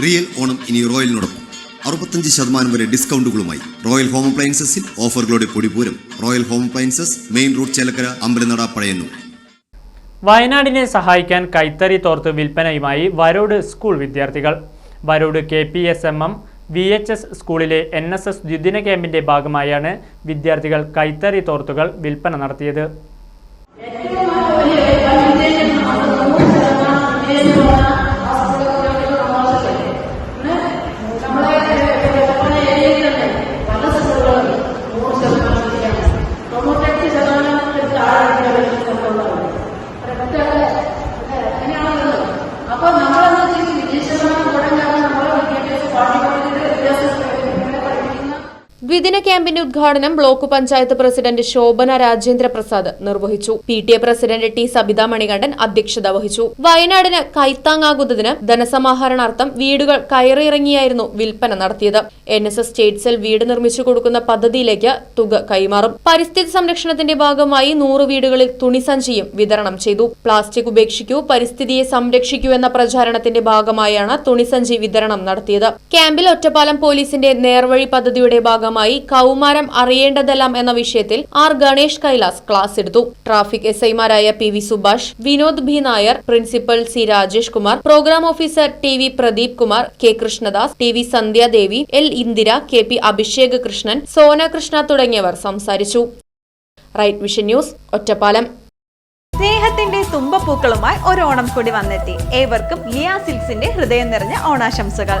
Real Onam ഇനി റോയലിനോടൊപ്പം. അറുപത്തഞ്ച് ശതമാനം വരെ ഡിസ്കൗണ്ടുകളുമായി റോയൽ ഹോം അപ്ലയൻസസിൽ ഓഫറുകളുടെ പൊടിപൂരം Royal Home Appliances main road Chelakkara Ambalanada Pazhayannur. വയനാടിനെ സഹായിക്കാൻ കൈത്തറി തോർത്ത് വിൽപ്പനയുമായി വരോട് സ്കൂൾ വിദ്യാർത്ഥികൾ. Varode K P S M M V H S സ്കൂളിലെ എൻ എസ് എസ് ദ്വിദിന ക്യാമ്പിന്റെ ഭാഗമായാണ് വിദ്യാർത്ഥികൾ കൈത്തറി തോർത്തുകൾ വിൽപ്പന നടത്തിയത്. അപ്പൊ ദ്വിദിന ക്യാമ്പിന്റെ ഉദ്ഘാടനം ബ്ലോക്ക് പഞ്ചായത്ത് പ്രസിഡന്റ് ശോഭന രാജേന്ദ്ര പ്രസാദ് നിർവഹിച്ചു. P T A president T Sabitha Manikandan അധ്യക്ഷത വഹിച്ചു. വയനാടിന് കൈത്താങ്ങാകുന്നതിന് ധനസമാഹരണാർത്ഥം വീടുകൾ കയറിയിറങ്ങിയായിരുന്നു വിൽപ്പന നടത്തിയത്. N S S state cell വീട് നിർമ്മിച്ചു കൊടുക്കുന്ന പദ്ധതിയിലേക്ക് തുക കൈമാറും. പരിസ്ഥിതി സംരക്ഷണത്തിന്റെ ഭാഗമായി നൂറ് വീടുകളിൽ തുണിസഞ്ചിയും വിതരണം ചെയ്തു. പ്ലാസ്റ്റിക് ഉപേക്ഷിക്കൂ പരിസ്ഥിതിയെ സംരക്ഷിക്കൂ എന്ന പ്രചാരണത്തിന്റെ ഭാഗമായാണ് തുണിസഞ്ചി വിതരണം നടത്തിയത്. ക്യാമ്പിൽ ഒറ്റപ്പാലം പോലീസിന്റെ നേർവഴി പദ്ധതിയുടെ ഭാഗമായി കൗമാരം അറിയേണ്ടതെല്ലാം എന്ന വിഷയത്തിൽ ആർ ഗണേഷ് കൈലാസ് ക്ലാസ് എടുത്തു. ട്രാഫിക് എസ് ഐമാരായ P V Subhash Vinod B Nair principal C Rajesh Kumar programme officer T V Pradeep Kumar K Krishnadas T V Sandhyadevi L Indira K P Abhishek Krishnan Sona Krishna തുടങ്ങിയവർ സംസാരിച്ചു. Right Vision News Ottapalam. സ്നേഹത്തിന്റെ തുമ്പപ്പൂക്കളുമായി ഒരു ഓണം കൂടി വന്നെത്തി. ഏവർക്കും ലിയാ സിൽസിന്റെ ഹൃദയം നിറഞ്ഞ ഓണാശംസകൾ.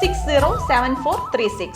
six zero seven four three six